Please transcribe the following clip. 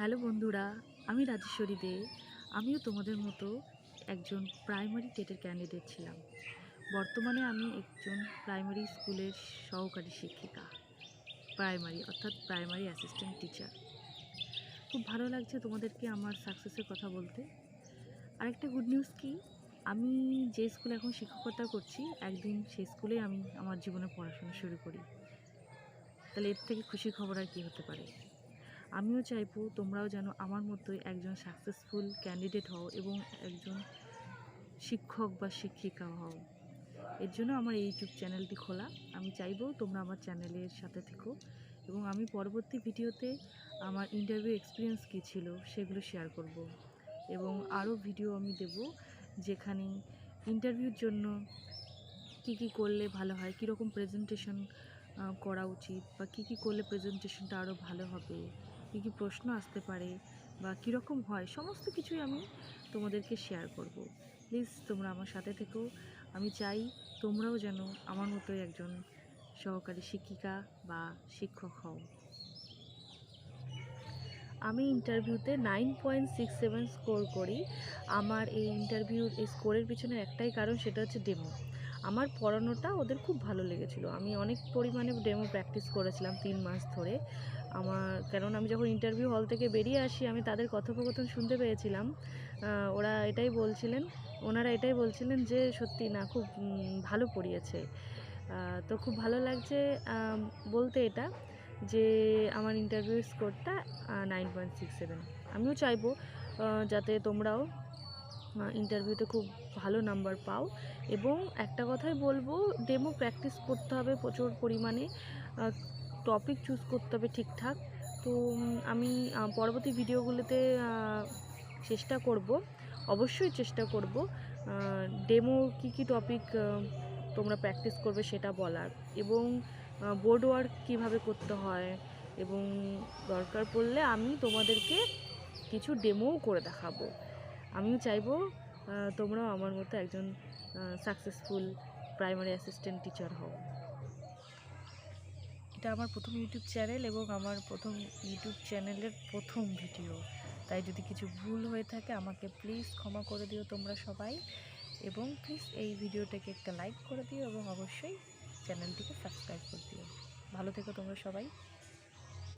Hello বন্ধুরা, আমি রাজেশ্বরী দে। আমিও তোমাদের মতো একজন প্রাইমারি টেটের ক্যান্ডিডেট ছিলাম। বর্তমানে আমি একজন প্রাইমারি স্কুলের সহকারী শিক্ষিকা প্রাইমারি অর্থাৎ প্রাইমারি অ্যাসিস্ট্যান্ট টিচার খুব ভালো লাগছে তোমাদেরকে আমার সাকসেসের কথা বলতে। আরেকটা গুড নিউজ কি? আমি যে স্কুলে এখন শিক্ষকতা করছি, একদিন সেই স্কুলে আমি আমার জীবনে পড়াশোনা শুরু করি। তাহলে এর থেকে খুশি খবর আর কী হতে পারে? আমিও চাইব তোমরাও যেন আমার মতোই একজন সাকসেসফুল ক্যান্ডিডেট হও এবং একজন শিক্ষক বা শিক্ষিকা হও। এর জন্য আমার এই ইউটিউব চ্যানেলটি খোলা। আমি চাইব তোমরা আমার চ্যানেলের সাথে থেকো এবং আমি পরবর্তী ভিডিওতে আমার ইন্টারভিউ এক্সপিরিয়েন্স কী ছিল সেগুলো শেয়ার করব এবং আরও ভিডিও আমি দেব যেখানে ইন্টারভিউর জন্য কী কী করলে ভালো হয়, কীরকম প্রেজেন্টেশন করা উচিত বা কী কী করলে প্রেজেন্টেশনটা আরও ভালো হবে। কী কী প্রশ্ন আসতে পারে বা কীরকম হয়, সমস্ত কিছুই আমি তোমাদেরকে শেয়ার করব। প্লিজ তোমরা আমার সাথে থেকো। আমি চাই তোমরাও যেন আমার মতোই একজন সহকারী শিক্ষিকা বা শিক্ষক হও। আমি ইন্টারভিউতে nine point six seven score করি। আমার এই ইন্টারভিউ এই স্কোরের পিছনে একটাই কারণ, সেটা হচ্ছে ডেমো আমার পড়ানোটা ওদের খুব ভালো লেগেছিলো। আমি অনেক পরিমাণে ডেমো প্র্যাকটিস করেছিলাম তিন মাস ধরে। আমার কারণ আমি যখন ইন্টারভিউ হল থেকে বেরিয়ে আসি, আমি তাদের কথোপকথন শুনতে পেয়েছিলাম। ওরা এটাই বলছিলেন, ওনারা এটাই বলছিলেন যে, সত্যি না, খুব ভালো পড়িয়েছে। তো খুব ভালো লাগছে বলতে এটা। যে আমার ইন্টারভিউ স্কোরটা নাইন পয়েন্ট সিক্স সেভেন আমিও চাইব যাতে তোমরাও ইন্টারভিউতে খুব ভালো নাম্বার পাও। এবং একটা কথাই বলব ডেমো প্র্যাকটিস করতে হবে প্রচুর পরিমাণে টপিক চুজ করতে হবে ঠিকঠাক। তো আমি পরবর্তী ভিডিওগুলোতে চেষ্টা করব, অবশ্যই চেষ্টা করব ডেমো কী কী টপিক তোমরা প্র্যাকটিস করবে সেটা বলার। এবং বোর্ড ওয়ার্ক কীভাবে করতে হয় এবং দরকার পড়লে আমি তোমাদেরকে কিছু ডেমোও করে দেখাবো। আমিও চাইব তোমরাও আমার মতো একজন সাকসেসফুল প্রাইমারি অ্যাসিস্ট্যান্ট টিচার হও। এটা আমার প্রথম ইউটিউব চ্যানেল এবং আমার প্রথম ইউটিউব চ্যানেলের প্রথম ভিডিও তাই যদি কিছু ভুল হয়ে থাকে, আমাকে প্লিজ ক্ষমা করে দিও তোমরা সবাই। এবং প্লিজ এই ভিডিওটাকে একটা লাইক করে দিও এবং অবশ্যই চ্যানেলটিকে সাবস্ক্রাইব করে দিও। ভালো থেকো তোমরা সবাই।